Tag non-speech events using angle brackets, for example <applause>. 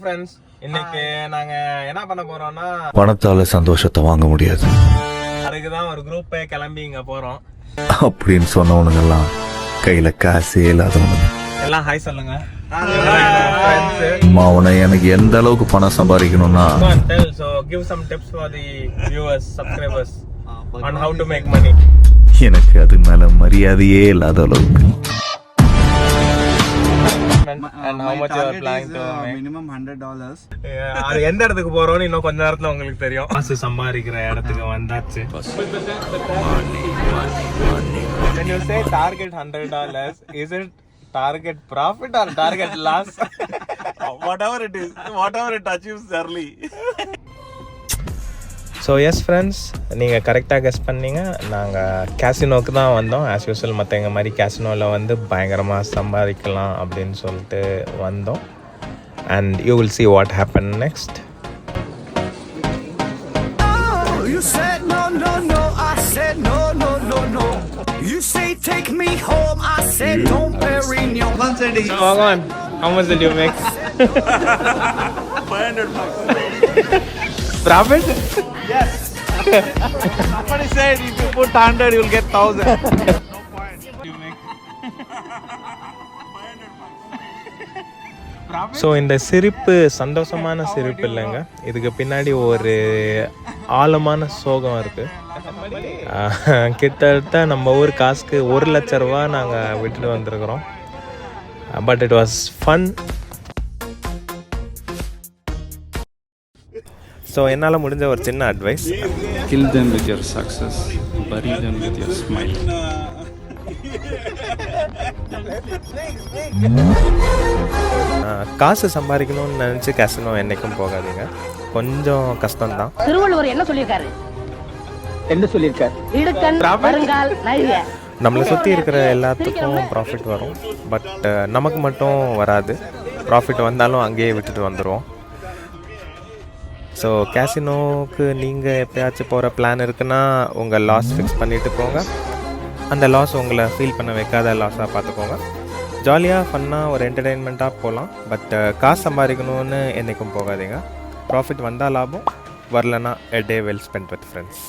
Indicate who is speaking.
Speaker 1: Friends இன்னைக்கு நாங்க என்ன பண்ண போறோம்னா
Speaker 2: பணத்தால சந்தோஷத்தை வாங்க முடியாது.
Speaker 1: அதுக்கு தான் ஒரு குரூப்பே கிளம்பி இங்க போறோம்.
Speaker 2: அப்படின்னு சொன்னவனுங்கெல்லாம் கையில காசே இல்லாதவனுங்க.
Speaker 1: எல்லாம் ஹாய் சொல்லுங்க.
Speaker 2: அவனை எனக்கு எந்த அளவுக்கு பணம் சம்பாதிக்கணும்னா
Speaker 1: tell. So give some tips for the viewers subscribers on how to make money.
Speaker 2: எனக்கு அது மேல மரியாதையே இல்லாத அளவுக்கு.
Speaker 1: And how much you are planning to make
Speaker 3: minimum hundred dollars
Speaker 1: Yeah, அது எந்த இடத்துக்கு போறோம்னு இன்னும் கொஞ்ச நேரத்துல உங்களுக்கு தெரியும் காசு சம்பாதிக்கிற இடத்துக்கு வந்தாச்சு when you say target 100 dollars is it target profit or target loss
Speaker 4: whatever it is, whatever it achieves early.
Speaker 1: So yes friends நீங்கள் கரெக்டாக கெஸ் பண்ணீங்க நாங்கள் கேசினோக்கு தான் வந்தோம் ஆஸ் யூஸ்வல் மற்றவங்க மாதிரி கேசினோவில் வந்து பயங்கரமாக சம்பாதிக்கலாம் அப்படின்னு சொல்லிட்டு வந்தோம் and you will see what happen next
Speaker 5: You said no, no, no. I said no, no, no, no. You say take me home. I said don't Perignon.
Speaker 1: Bhagwan, how much did you make? <laughs> <laughs>
Speaker 4: 500 bucks.
Speaker 1: Profit?
Speaker 4: Somebody said if you put 100, you'll get 1000.
Speaker 1: So இந்த சிரிப்பு சந்தோஷமான சிரிப்பு இல்லைங்க. இதுக்கு பின்னாடி ஒரு ஆழமான சோகம் இருக்கு. ஆஹ், கிட்டத்தட்ட நம்ம ஊர் காசுக்கு ஒரு லட்ச ரூபா நாங்கள் விட்டுட்டு வந்திருக்கிறோம். But it was fun so என்னால் முடிஞ்ச ஒரு சின்ன advice
Speaker 6: Kill them with your success, bury them with your smile.
Speaker 1: காசு சம்பாதிக்கணும்னு நினச்சி கேசனோ என்றைக்கும் போகாதீங்க. கொஞ்சம் கஷ்டம்தான்.
Speaker 7: திருவள்ளுவர் என்ன சொல்லியிருக்காரு? என்ன சொல்லியிருக்காரு?
Speaker 1: நம்மளை சுற்றி இருக்கிற எல்லாத்துக்கும் ப்ராஃபிட் வரும். பட் நமக்கு மட்டும் வராது. ப்ராஃபிட் வந்தாலும் அங்கேயே விட்டுட்டு வந்துடுவோம் ஸோ கேசினோவுக்கு நீங்கள் எப்பயாச்சும் போகிற பிளான் இருக்குன்னா உங்கள் லாஸ் ஃபிக்ஸ் பண்ணிட்டு போங்க. அந்த லாஸ் உங்களை ஃபீல் பண்ண வைக்காத லாஸாக பார்த்துக்கோங்க. ஜாலியாக ஃபன்னாக ஒரு என்டர்டெயின்மெண்ட்டாக போகலாம் பட் காசு சம்பாதிக்கணும்னு என்றைக்கும் போகாதீங்க. ப்ராஃபிட் வந்தால் லாபம் வரலனா a day well spent with friends